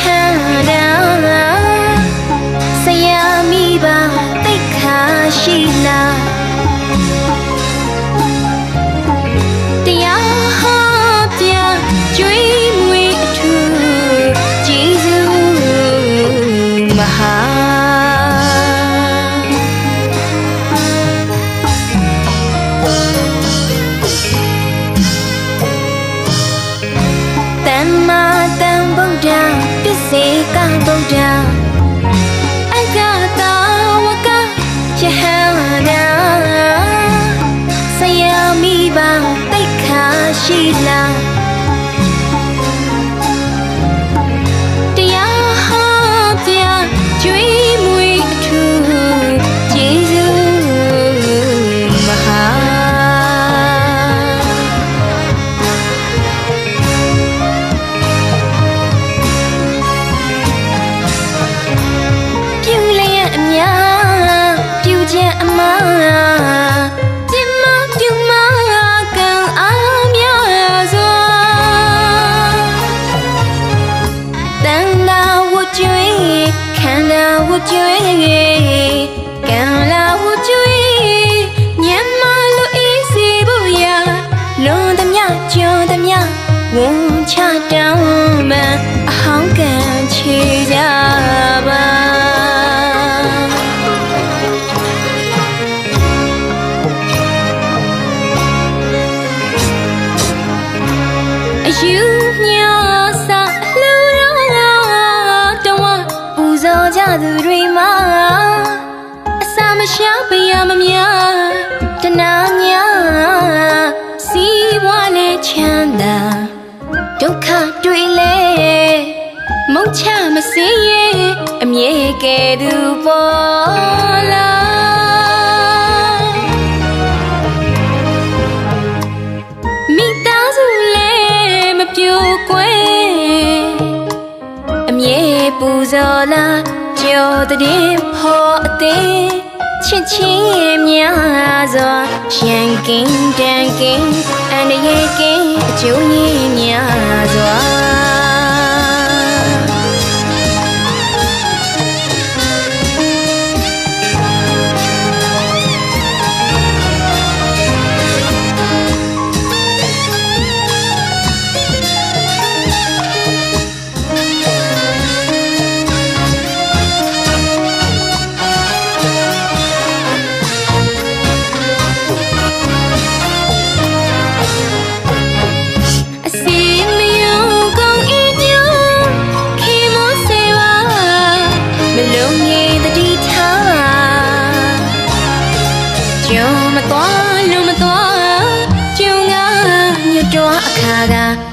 ဟန်တာဆရာမိပါတိတ်ခါရှိလား ပြူချက်အမားပြမပြူမကံအားများစွာတန်တာဝကျွေးခန္ဓာဝကျွေးကံ ယူညစာလူတော်တောင်းပူဇော်ကြသူတွေမှာအစာမရှားပရမများတနာညာစီးပွားနဲ့ချမ်းသာဒုက္ခတွေလဲမုတ်ချမစင်းရဲ့အမြဲကဲသူပေါ်လာ ဇော်လာကြော်တဲ့ဖော်အသေးချစ်ချင်းရဲ့များစွာရှန်ကင်းတန်ကင်းအန္တရာယ်ကင်းအကျိုးရင်းများစွာ လုံးမ